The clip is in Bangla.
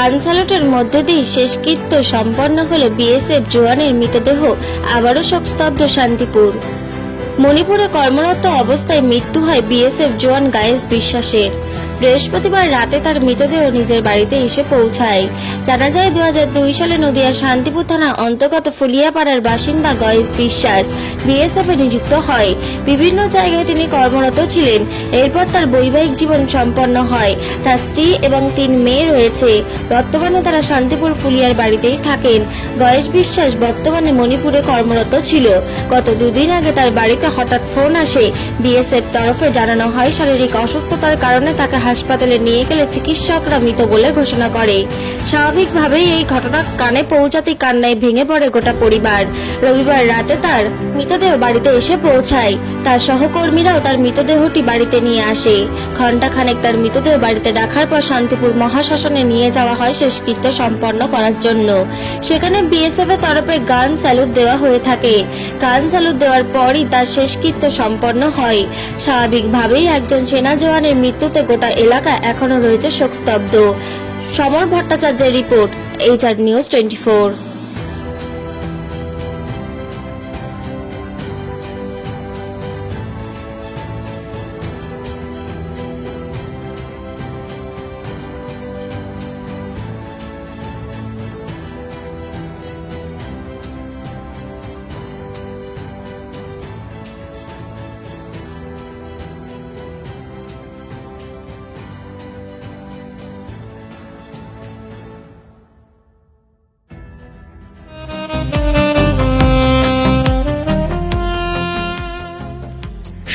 গান স্যালুটের মধ্য দিয়ে শেষকৃত্য সম্পন্ন হলো বিএসএফ জোয়ানের মৃতদেহ, আবারও শোকস্তব্ধ শান্তিপুর। মণিপুরে কর্মরত অবস্থায় মৃত্যু হয় বিএসএফ জোয়ান গায়েস বিশ্বাসের। বৃহস্পতিবার রাতে তার মৃতদেহ নিজের বাড়িতে এসে পৌঁছায়। জানা যায় দু হাজার দুই সালে নদিয়া শান্তিপুর থানা অন্তর্গত ফুলিয়াপাড়ার বাসিন্দা গয়েস বিশ্বাস বিএসএফ নিযুক্ত হয়। বিভিন্ন জায়গায় তিনি কর্মরত ছিলেন। এরপর তার বৈবাহিক জীবন সম্পন্ন হয়। তার স্ত্রী এবং তিন মেয়ে রয়েছে। বর্তমানে তারা শান্তিপুর ফুলিয়ার বাড়িতেই থাকেন। গয়েশ বিশ্বাস বর্তমানে মণিপুরে কর্মরত ছিল। গত দুদিন আগে তার বাড়িতে হঠাৎ ফোন আসে। বিএসএফ তরফে জানানো হয় শারীরিক অসুস্থতার কারণে তাকে হাসপাতালে নিয়ে গেলে চিকিৎসকরা মৃত বলে ঘোষণা করে। স্বাভাবিকভাবেই এই ঘটনা কানে পৌঁছাতেই কান্নায় ভেঙে পড়ে গোটা পরিবার। রবিবার রাতে তার মৃতদেহ বাড়িতে এসে পৌঁছায়। তার সহকর্মীরাও তার মৃতদেহটি বাড়িতে নিয়ে আসে। ঘণ্টাখানেক তার মৃতদেহ বাড়িতে রাখার পর শান্তিপুর মহাশ্মশানে নিয়ে যাওয়া হয় শেষকৃত্য সম্পন্ন করার জন্য। সেখানে বিএসএফ এর তরফে গান স্যালুট দেওয়া হয়ে থাকে। গান স্যালুট দেওয়ার পরই তার শেষকৃত্য সম্পন্ন হয়। স্বাভাবিকভাবেই একজন সেনা জওয়ানের মৃত্যুতে গোটা এলাকা এখনও রয়েছে শোকস্তব্ধ। সমর ভট্টাচার্যের report HR news twenty four